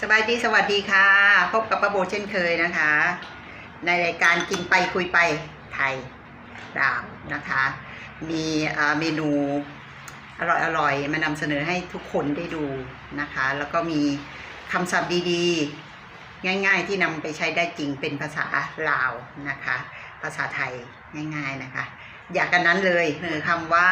สบายดีสวัสดีค่ะ พบกับป้าโบเช่นเคยนะคะ ในรายการกินไปคุยไปไทยดาวนะคะ มีเอ่อเมนูอร่อยมานำเสนอให้ทุกคนได้ดูนะคะ แล้วก็มีคำศัพท์ดีๆ ง่ายๆ ที่นำไปใช้ได้จริงเป็นภาษาลาวนะคะ ภาษาไทยง่าย ๆนะคะ อยากกันนั้นเลยคือคำว่า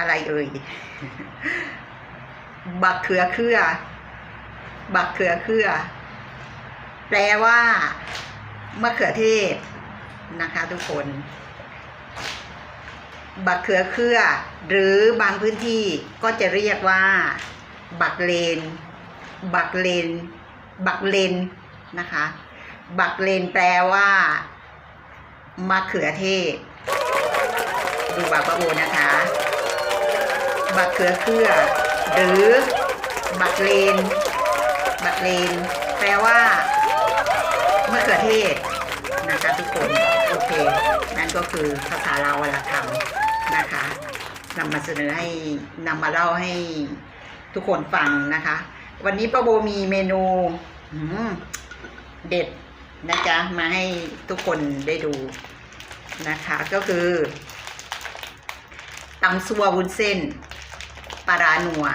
อะไรเอ่ย บักเขือเครือ บักเขือเครือ แปลว่ามะเขือเทศนะคะทุกคน บักเขือเครือ หรือบางพื้นที่ก็จะเรียกว่า บักเลน บักเลน บักเลนนะคะ บักเลนแปลว่ามะเขือเทศ ดูบาปะโบนะคะ บักเขือเครือหรือบักเลน บักเลน แปลว่ามะเขือเทศนะคะทุกคนโอเค นั่นก็คือภาษาลาววลธรรมนะคะนำมาเสนอให้นำมาเล่าให้ทุกคนฟังนะคะ วันนี้ป้าโบมีเมนูเด็ดนะจ๊ะมาให้ทุกคนได้ดูนะคะ ก็คือตำซัววุ้นเส้น ปลารานัว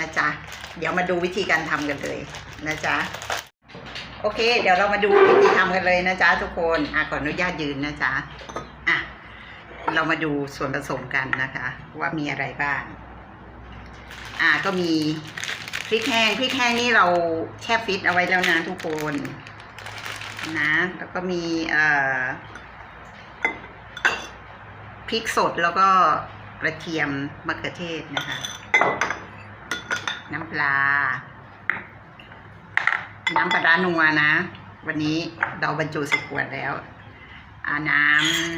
นะจ๊ะ เดี๋ยวมาดูวิธีการทำกันเลยนะจ๊ะ โอเค เดี๋ยวเรามาดูวิธีทำกันเลยนะจ๊ะทุกคนอะขออนุญาตยืนนะจ๊ะอะเรามาดูส่วนผสมกันนะคะ ว่ามีอะไรบ้าง อะก็มีพริกแห้งพริกแห้งนี่เราแช่ฟิตเอาไว้แล้วนะทุกคนนะแล้วก็มีเอ่อพริกสดแล้วก็กระเทียมมะเขือเทศนะคะ น้ำปลา น้ำปลาร้านัวนะ วันนี้เราบรรจุสิบขวดแล้วอาน้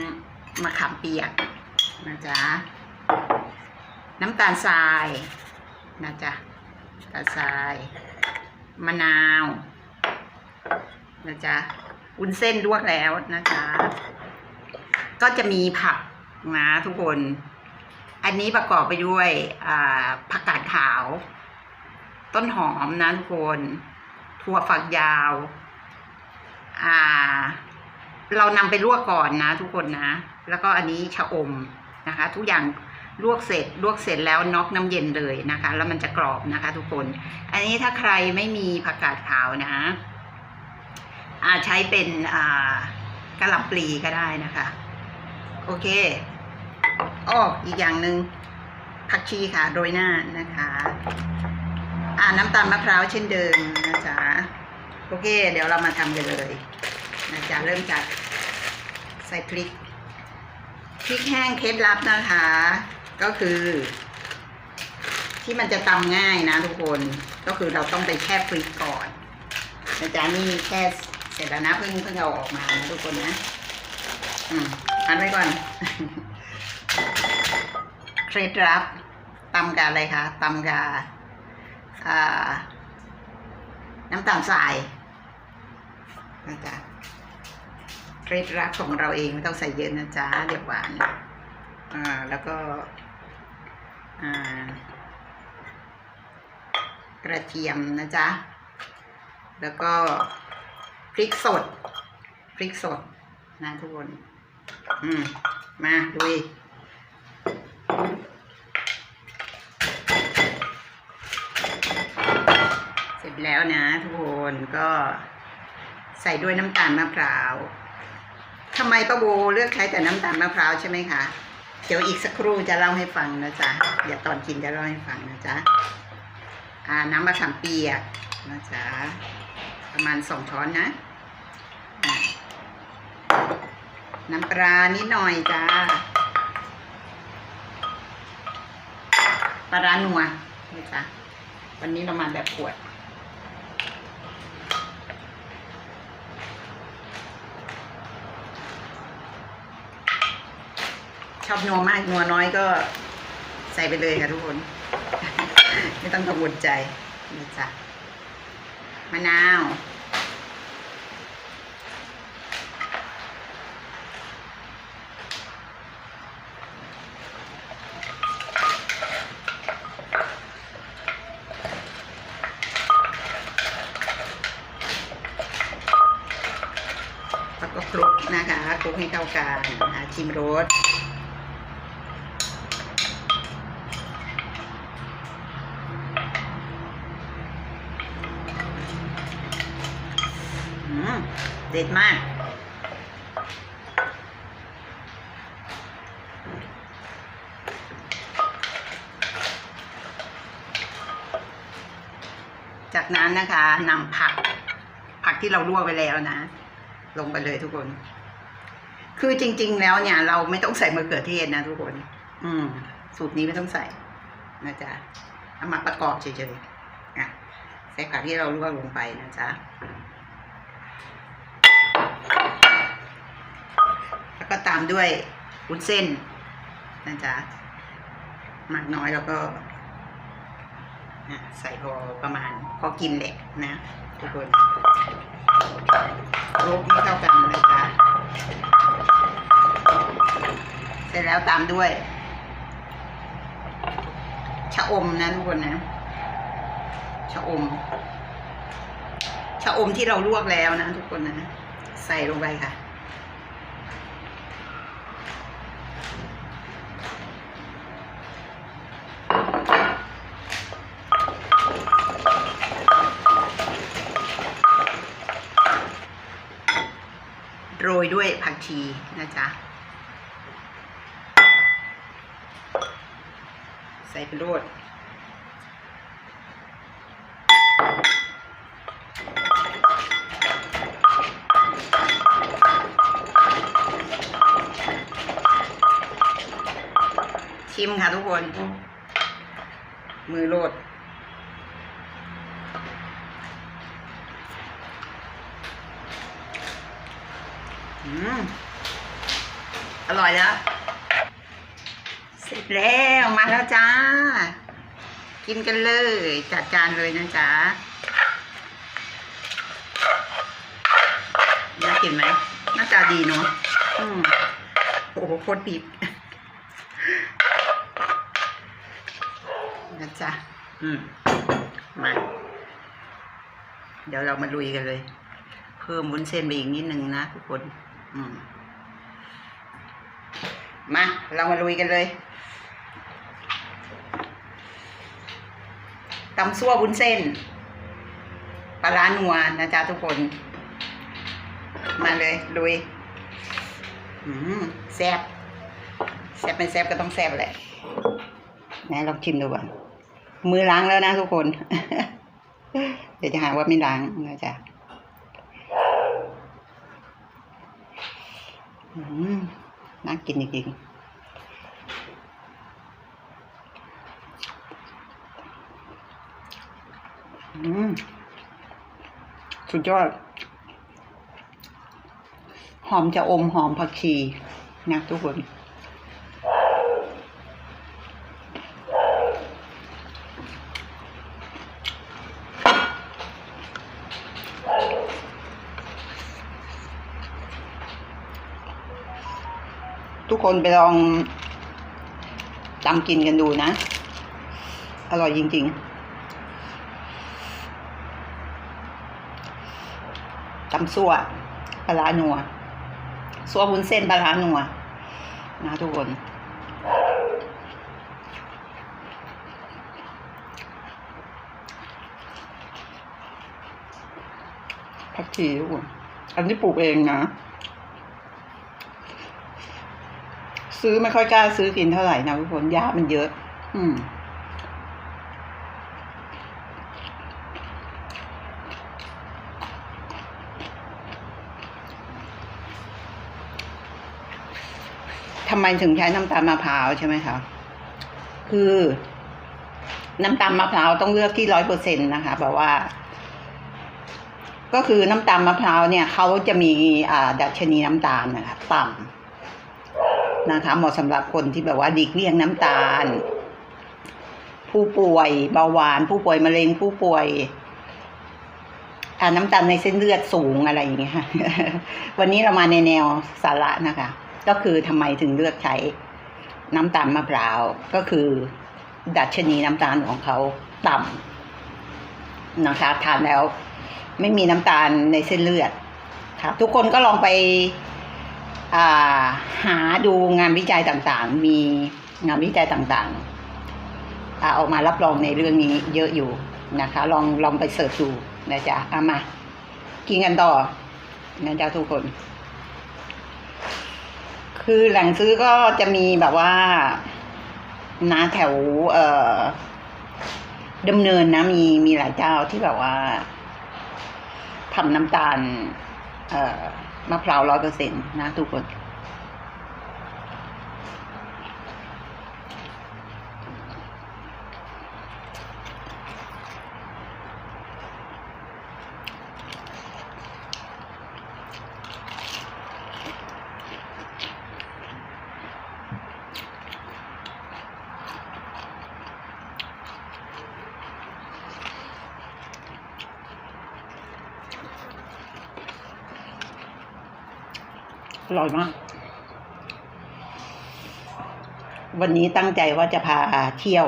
ำมะขามเปียกนะจ๊ะ น้ำตาลทรายนะจ๊ะน้ำตาลทราย มะนาวนะจ๊ะวุ้นเส้นลวกแล้วนะจ๊ะก็จะมีผักนะทุกคน อันนี้ประกอบไปด้วยผักกาดขาว ต้นหอมนะทุกคน ถั่วฝักยาวาเรานำไปลวกก่อนนะทุกคนนะ แล้วก็อันนี้ชะอมนะคะ ทุกอย่างลวกเสร็จลวกเสร็จแล้วน็อกน้ำเย็นเลยนะคะ แล้วมันจะกรอบนะคะ ทุกคน อันนี้ถ้าใครไม่มีผักกาดขาวนะอาใช้เป็นอ่ากระหล่ำปลีก็ได้นะคะ โอเค อ้ออีกอย่างหนึ่งผักชีค่ะโรยหน้านะคะ อ่าน้ำตาลมะพร้าวเช่นเดิมนะจ๊ะโอเค เดี๋ยวเรามาทำกันเลยนะจ๊ะเริ่มจากใส่พริกพริกแห้งเคล็ดลับนะคะ ก็คือ ที่มันจะตำง่ายนะทุกคนก็คือเราต้องไปแช่ฟรีซก่อนนะจ๊ะนี่แค่เสร็จแล้วนะเพิ่งเพิ่งเอาออกมานะทุกคนนะ อืมอันไว้ก่อน เคล็ดลับตำกับอะไรคะตำกาน้ำตาลทรายนะจ๊ะเคล็ดลับของเราเองไม่ต้องใส่เยอะนะจ๊ะเดี๋ยวหวานอ่าแล้วก็อ่ากระเทียมนะจ๊ะแล้วก็พริกสดพริกสดนะทุกคน อืม มาดูอีกเสร็จ แล้วนะทุกคนก็ใส่ด้วยน้ำตาลมะพร้าวทำไมป้าโบเลือกใช้แต่น้ำตาลมะพร้าวใช่ไหมคะเดี๋ยวอีกสักครู่จะเล่าให้ฟังนะจ๊ะเดี๋ยวตอนกินจะเล่าให้ฟังนะจ๊ะอ่าน้ำมะขามเปียกนะจ๊ะประมาณสองช้อนนะ น้ำปลานิดหน่อยจ้าปลาร้านัวนะจ๊ะวันนี้เรามาแบบขวด ชอบนัวมากนัวน้อยก็ใส่ไปเลยค่ะทุกคน ไม่ต้องกังวลใจนี่จ้ะมะนาวแล้วก็คลุกนะคะคลุกให้เข้ากันชิมรส เด็ดมาก จากนั้นนะคะนำผัก ผักที่เราลวกไปแล้วนะ ลงไปเลยทุกคน คือจริง ๆ แล้วเนี่ย เราไม่ต้องใส่มะเขือเทศนะทุกคน อืม สูตรนี้ไม่ต้องใส่นะจ๊ะเอามาประกอบเฉยๆอะใส่ผักที่เราลวกลงไปนะจ๊ะ แล้วก็ตามด้วยวุ้นเส้นนะจ๊ะหมักน้อยแล้วก็ใส่พอประมาณพอกินแหละนะทุกคนลุกให้เข้ากันนะจ๊ะเสร็จแล้วตามด้วย ชะอมนะทุกคนนะ ชะอม ชะอมที่เราลวกแล้วนะทุกคนนะ ใส่ลงไปค่ะ โรย ด้วยผักชีนะจ๊ะ ใส่ไปโรดชิมค่ะทุกคน มือโรด อร่อยแล้วเสร็จแล้วมาแล้วจ้า กินกันเลย จัดจานเลยนะจ๊ะน่ากินไหมหน้าตาดีเนาะอืมโอ้โหโคตรดิบนะจ๊ะ อืม มา เดี๋ยวเรามาลุยกันเลย เพิ่มวุ้นเส้นไปอีกนิดนึงนะทุกคน มา เรามาลุยกันเลยตำซั่ววุ้นเส้น ปลาร้านัวนะจ๊ะทุกคน มาเลยลุยแซ่บแซ่บเป็นแซ่บก็ต้องแซ่บแหละไหนลองชิมดูก่อนมือล้างแล้วนะทุกคน เดี๋ยวจะหาว่าไม่ล้างนะจ๊ะอืม น่ากินจริงๆสุดยอด หอมจะอมหอมผักชีนะทุกคน ทุกคนไปลองตำกินกันดูนะ อร่อยจริง ๆตำซั่วปลาร้านัวซั่ววุ้นเส้นปลาร้านัวนะทุกคนผักชีทุกคนอันนี้ปลูกเองนะ ซื้อไม่ค่อยกล้าซื้อกินเท่าไหร่นะทุกคนยามันเยอะ อืมทำไมถึงใช้น้ำตาลมะพร้าวใช่ไหมคะ คือ น้ำตาลมะพร้าวต้องเลือกที่ร้อยเปอร์เซ็นต์นะคะแบบว่า ก็คือน้ำตาลมะพร้าวเนี่ยเขาจะมีอ่าดัชนีน้ำตาลนะคะต่ำ นะคะเหมาะสำหรับคนที่แบบว่าดีกเลี่ยงน้ำตาล ผู้ป่วยเบาหวาน ผู้ป่วยมะเร็งผู้ป่วยอ่าน้ำตาลในเส้นเลือดสูงอะไรอย่างเงี้ยค่ะวันนี้เรามาในแนวสาระนะคะ ก็คือทำไมถึงเลือกใช้น้ำตาลมะพร้าวก็คือ ดัชนีน้ำตาลของเขาต่ำนะคะทานแล้ว ไม่มีน้ำตาลในเส้นเลือดค่ะทุกคนก็ลองไป หาดูงานวิจัยต่างๆ มีงานวิจัยต่างๆอออกมารับรองในเรื่องนี้เยอะอยู่นะคะ ลองลองไปเสิร์ชดูนะจ๊ะเอามา กินกันต่อนะจ๊ะทุกคน คือแหล่งซื้อก็จะมีแบบว่านะแถว เอ่อดำเนินนะมีมีหลายเจ้าที่แบบว่าทำน้ำตาล เอ่อ มะพร้าวร้อยเปอร์เซ็นต์นะทุกคน อร่อยมาก วันนี้ตั้งใจว่าจะพาเที่ยว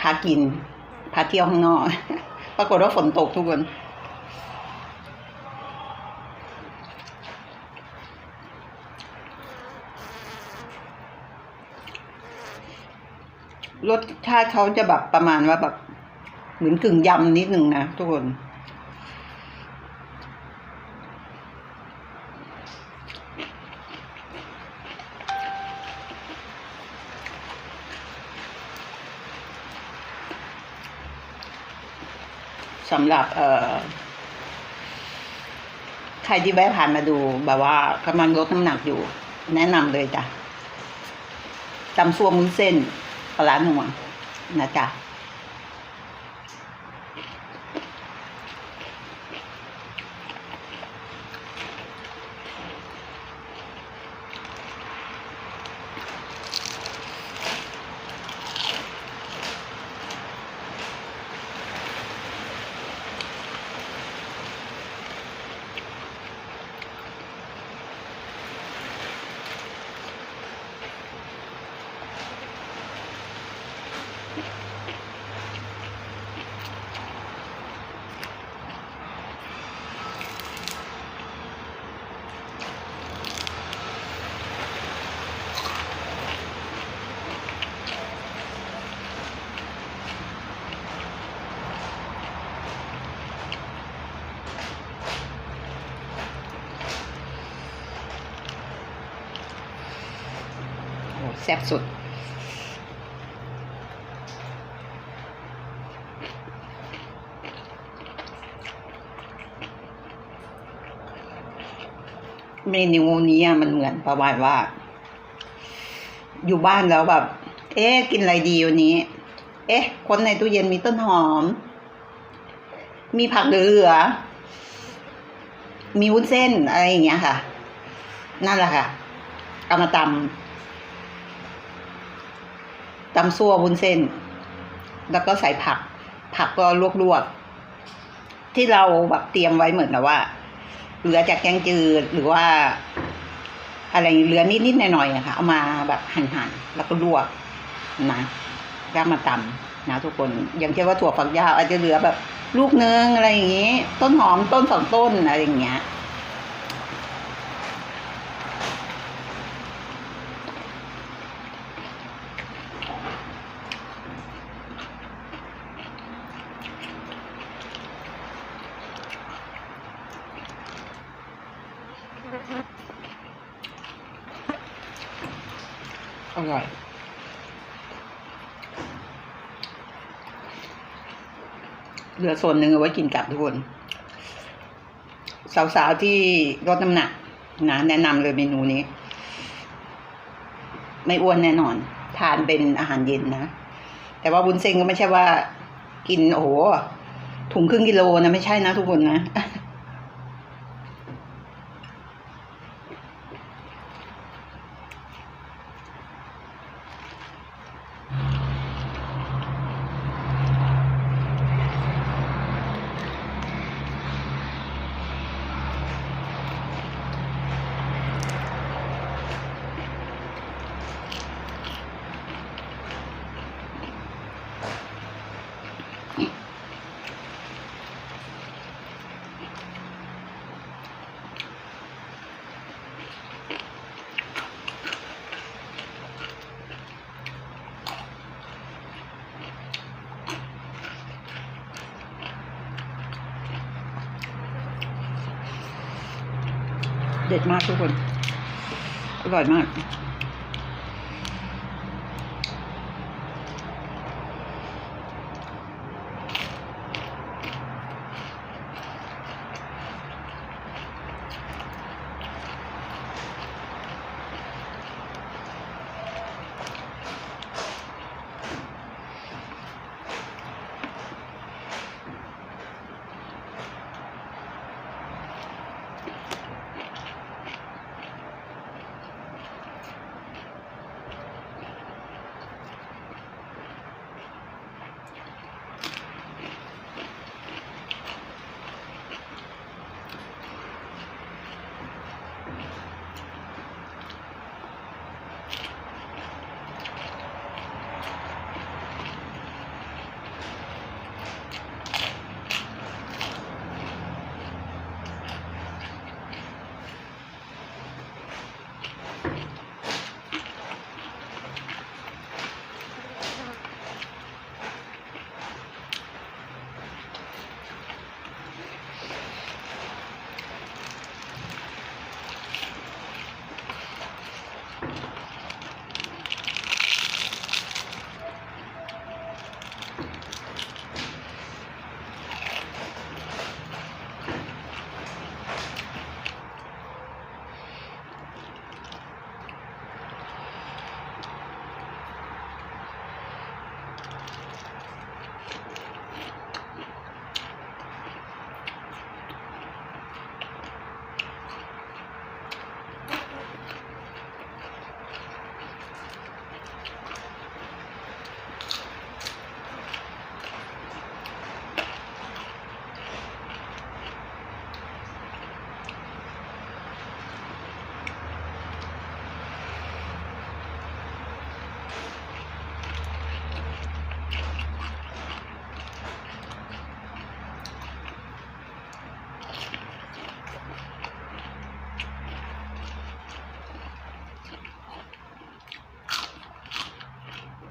พากิน พาเที่ยวข้างนอก ปรากฏว่าฝนตกทุกคนรสชาติเขาจะแบบประมาณว่าแบบ เหมือนกึ่งยำนิดหนึ่งนะทุกคน สำหรับเอ่อใครที่แวะผ่านมาดูแบบว่ากำลังลดน้ำหนักอยู่ แนะนำเลยจ้ะตำซัวมุ้นเส้นปลาร้าหนัวนะจ๊ะ ซ่บสุด เมนูนี้มันเหมือนประมาณว่า อยู่บ้านแล้วแบบ เอ๊ะ กินอะไรดีวันนี้ เอ๊ะ คนในตู้เย็นมีต้นหอม มีผักเหลือ มีวุ้นเส้นอะไรอย่างเงี้ยค่ะ นั่นแหละค่ะเอามาตำ ตำซั่ววุ้นเส้น แล้วก็ใส่ผัก ผักก็ลวกๆ ที่เราแบบเตรียมไว้เหมือนกับว่า เหลือจากแกงจืดหรือว่า อะไรเหลือนิดๆหน่อยๆอะค่ะเอามาแบบหั่นๆแล้วก็ลวกนะแล้วมาตำนะ ทุกคนอย่างเช่นว่าถั่วฝักยาวอาจจะเหลือแบบลูกนึงอะไรอย่างงี้ ต้นหอมต้นสองต้นอะไรอย่างเงี้ย เหลือส่วนหนึ่งเอาไว้กินกลับทุกคนสาวๆที่ลดน้ำหนักนะแนะนำเลยเมนูนี้ ไม่อ้วนแน่นอน ทานเป็นอาหารเย็นนะ แต่ว่าบุญเซ็งก็ไม่ใช่ว่า กินโอ้โหถุงครึ่งกิโลนะไม่ใช่นะทุกคนนะ เด็ดมากทุกคน อร่อยมาก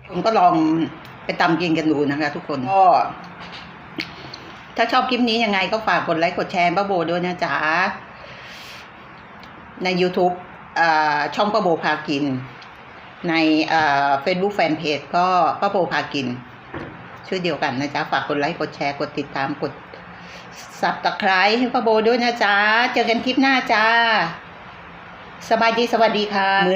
ผมก็ลองไปตำกินกันดูนะคะ ทุกคนก็ถ้าชอบคลิปนี้ยังไงก็ฝากกดไลค์กดแชร์ป้าโบด้วยนะจ๊ะ ใน YouTube อ่าช่องป้าโบพากิน ในเฟซบุ๊กแฟนเพจก็ป้าโบพากิน ชื่อเดียวกันนะจ๊ะ ฝากกดไลค์กดแชร์กดติดตามกดสับตะไคร้ให้ป้าโบด้วยนะจ๊ะ เจอกันคลิปหน้าจ้าสบายดีสวัสดีค่ะ